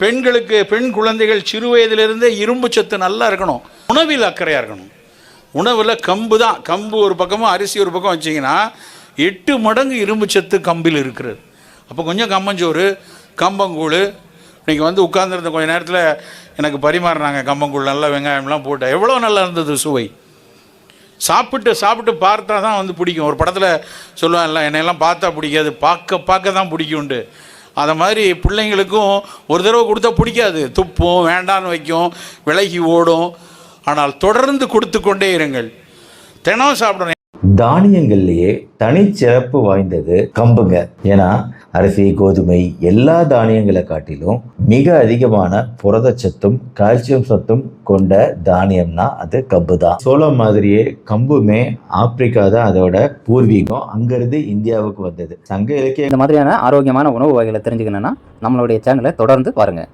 பெண்களுக்கு பெண் குழந்தைகள் சிறு வயதிலிருந்தே இரும்பு சத்து நல்லா இருக்கணும். உணவில் அக்கறையாக இருக்கணும். உணவில் கம்பு தான். கம்பு ஒரு பக்கமும் அரிசி ஒரு பக்கம் வச்சிங்கன்னா எட்டு மடங்கு இரும்பு சத்து கம்பில் இருக்கிறது. அப்போ கொஞ்சம் கம்மஞ்சோறு கம்பங்கூழ். இன்னைக்கு வந்து உட்காந்துருந்த கொஞ்ச நேரத்தில் எனக்கு பரிமாறினாங்க. கம்பங்கூழ் நல்லா வெங்காயம்லாம் போட்டேன் எவ்வளோ நல்லா இருந்தது சுவை. சாப்பிட்டு சாப்பிட்டு பார்த்தா தான் வந்து பிடிக்கும். ஒரு படத்தில் சொல்லுவாங்கல்ல என்னையெல்லாம் பார்த்தா பிடிக்காது. பார்க்க பார்க்க தான் பிடிக்கும்ண்டு அதை மாதிரி பிள்ளைங்களுக்கும் ஒரு தடவை கொடுத்தா பிடிக்காது. துப்பும் வேண்டான்னு வைக்கும் விலகி ஓடும். ஆனால் தொடர்ந்து கொடுத்து கொண்டே இருங்கள். தினம் சாப்பிடணும். தானியங்கள்லேயே தனிச்சிறப்பு வாய்ந்தது கம்புங்க. ஏன்னா அரிசி கோதுமை எல்லா தானியங்களை காட்டிலும் மிக அதிகமான புரதச்சத்தும் கால்சியம் சத்தும் கொண்ட தானியம்னா அது கம்பு தான் சோளம் மாதிரியே கம்புமே ஆப்பிரிக்கா தான் அதோட பூர்வீகம். அங்கிருந்து இந்தியாவுக்கு வந்தது. சங்க இலக்கிய இந்த மாதிரியான ஆரோக்கியமான உணவு வகைகளை தெரிஞ்சுக்கணும்னா நம்மளுடைய சேனலை தொடர்ந்து பாருங்கள்